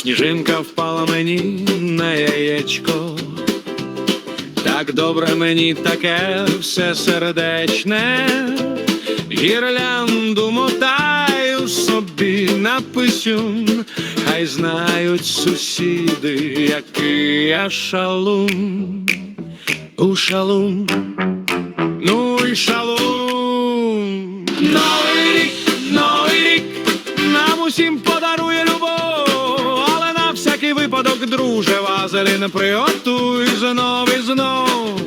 Сніжинка впала мені на яєчко. Так добре мені таке все сердечне, гірлянду мотаю собі на писюн, хай знають сусіди, який я шалун, у шалун, ну і шалун. Новий рік, новий рік, нам усім подарує випадок, друже, вазелін приготуй знов і знов.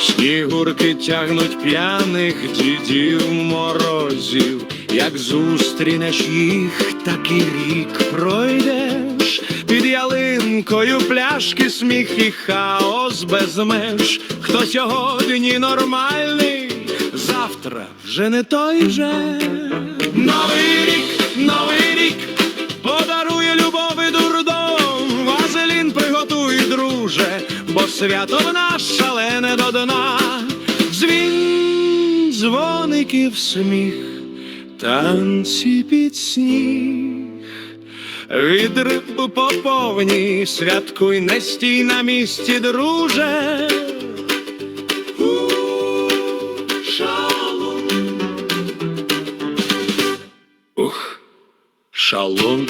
Снігурки тягнуть п'яних дідів морозів, як зустрінеш їх, так і рік пройдеш. Під ялинкою пляшки, сміх і хаос без меж. Хто сьогодні нормальний, завтра вже не той же. Новий рік, новий друже, бо свято в нас шалене до дна. Дзвін, дзвоників сміх, танці під сніг. Від рибу по повній святкуй, не стій на місці, друже. Шалом. Ух, шалом.